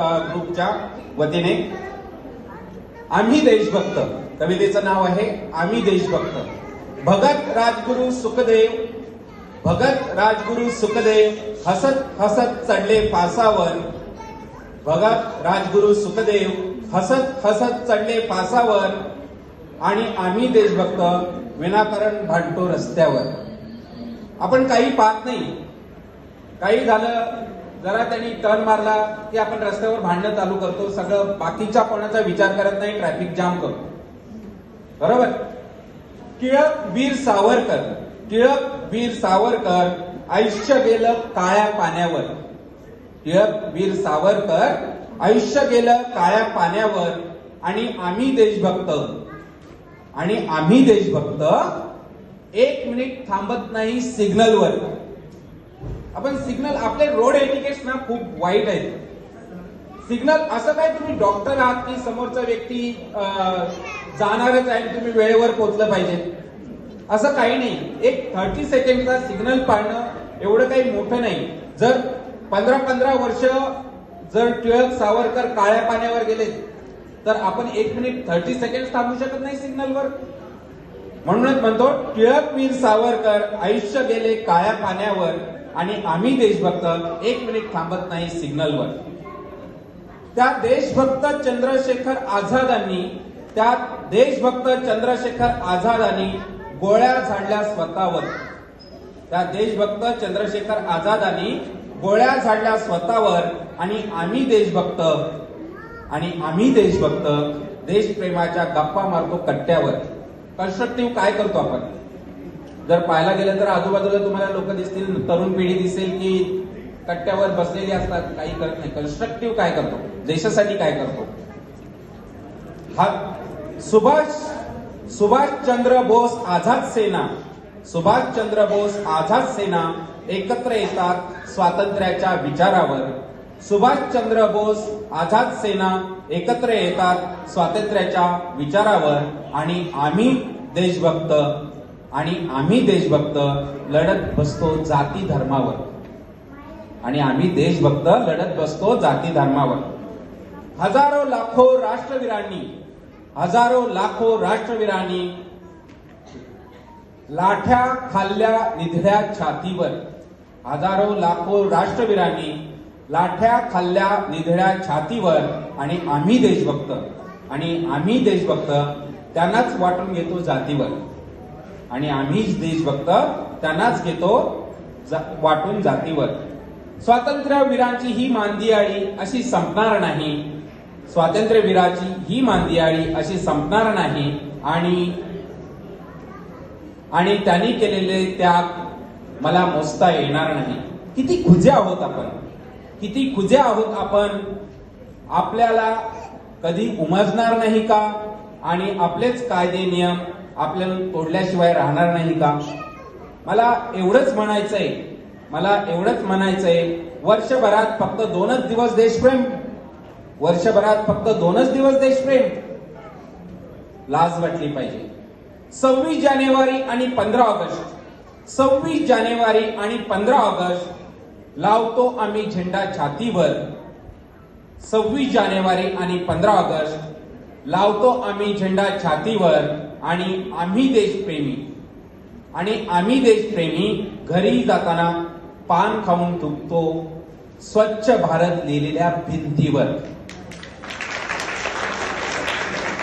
ग्रुपच्या वतीने. आम्ही देशभक्त. कवितेचं नाव आहे आम्ही देशभक्त. भगत राजगुरु सुखदेव. भगत राजगुरु सुखदेव. हसत हसत चढले फासावर भगत राजगुरु सुखदेव. हसत हसत चढले फासावर आणि आम्ही देशभक्त विनाकारण भांडतो रस्त्यावर. आपण काही पाहत नाही. काही झालं जरा त्यांनी टर्न मारला की आपण रस्त्यावर भांडणं चालू करतो सगळं बाकीच्या कोणाचा विचार करत नाही ट्रॅफिक जाम करतो. बरोबर? टिळक वीर सावरकर टिळक वीर सावरकर आयुष्य गेलं काळ्या पाण्यावर. टिळक वीर सावरकर आयुष्य गेलं काळ्या पाण्यावर आणि आम्ही देशभक्त. आणि आम्ही देशभक्त एक मिनिट थांबत नाही सिग्नलवर. आपण सिग्नल आपले रोड एटिकेट्स ना खूप वाईट आहेत सिग्नल असं काय तुम्ही डॉक्टर आहात की समोरचा व्यक्ती जाणारच आहे आणि तुम्ही वेळेवर पोहोचलं पाहिजे? असं काही नाही. एक थर्टी सेकंडचा सिग्नल पाळणं एवढं काही मोठं नाही. जर पंधरा पंधरा वर्ष जर टिळक सावरकर काळ्या पाण्यावर गेले तर आपण एक मिनिट थर्टी सेकंड थांबू शकत नाही सिग्नलवर. म्हणूनच म्हणतो टिळक वीर सावरकर आयुष्य गेले काळ्या पाण्यावर आणि आम्ही देशभक्त एक मिनिट थांबत नाही सिग्नलवर. त्या देशभक्त चंद्रशेखर आझादांनी त्या देशभक्त चंद्रशेखर आझादांनी गोळ्या झाडल्या स्वतःवर. त्या देशभक्त चंद्रशेखर आझादांनी गोळ्या झाडल्या स्वतःवर आणि आम्ही देशभक्त आणि आम्ही देशभक्त देशप्रेमाच्या गप्पा मारतो कट्ट्यावर. कन्स्ट्रक्टिव्ह काय करतो आपण? जर पाहायला गेलं तर आजूबाजूला तुम्हाला लोक दिसतील तरुण पिढी दिसेल की कट्ट्यावर बसलेली असतात काही करत नाही. कन्स्ट्रक्टिव्ह काय करतो? देशासाठी काय करतो? हा सुभाष सुभाषचंद्र बोस आझाद सेना. सुभाषचंद्र बोस आझाद सेना एकत्र येतात स्वातंत्र्याच्या विचारावर. सुभाषचंद्र बोस आझाद सेना एकत्र येतात स्वातंत्र्याच्या विचारावर आणि आम्ही देशभक्त आणि आम्ही देशभक्त लढत बसतो जाती धर्मावर. आणि आम्ही देशभक्त लढत बसतो जाती धर्मावर. हजारो लाखो राष्ट्रवीरांनी हजारो लाखो राष्ट्रवीरांनी लाठ्या खाल्ल्या निधड्या छातीवर हजारो लाखो राष्ट्रवीरांनी लाठ्या खाल्ल्या निधड्या छातीवर आणि आम्ही देशभक्त. आणि आम्ही देशभक्त त्यांनाच वाटून घेतो जातीवर. आणि आम्हीच देशभक्त त्यांनाच घेतो जा- वाटून जातीवर. स्वातंत्र्यवीरांची ही मांदियाळी अशी संपणार नाही. स्वातंत्र्यवीराची ही मांदियाळी अशी संपणार नाही. आणि आणि त्यांनी केलेले त्याग मला मोजता येणार नाही. किती खुजे आहोत आपण. किती खुजे आहोत आपण. आपल्याला कधी उमजणार नाही का? आणि आपलेच कायदे नियम आपल्याला तोडल्याशिवाय राहणार नाही का? मला एवढंच म्हणायचंय मला एवढंच म्हणायचंय वर्षभरात फक्त दोनच दिवस देशप्रेम. वर्षभरात फक्त दोनच दिवस देशप्रेम. लाज वाटली पाहिजे. सव्वीस जानेवारी आणि पंधरा ऑगस्ट. सव्वीस जानेवारी आणि पंधरा ऑगस्ट. लावतो आम्ही झेंडा छातीवर. सव्वीस जानेवारी आणि पंधरा ऑगस्ट. लावतो आम्ही झेंडा छातीवर आणि आम्ही देशप्रेमी. आणि आम्ही देशप्रेमी घरी जाताना पान खाऊन थुकतो. स्वच्छ भारत लिहिलेल्या भिंतीवर.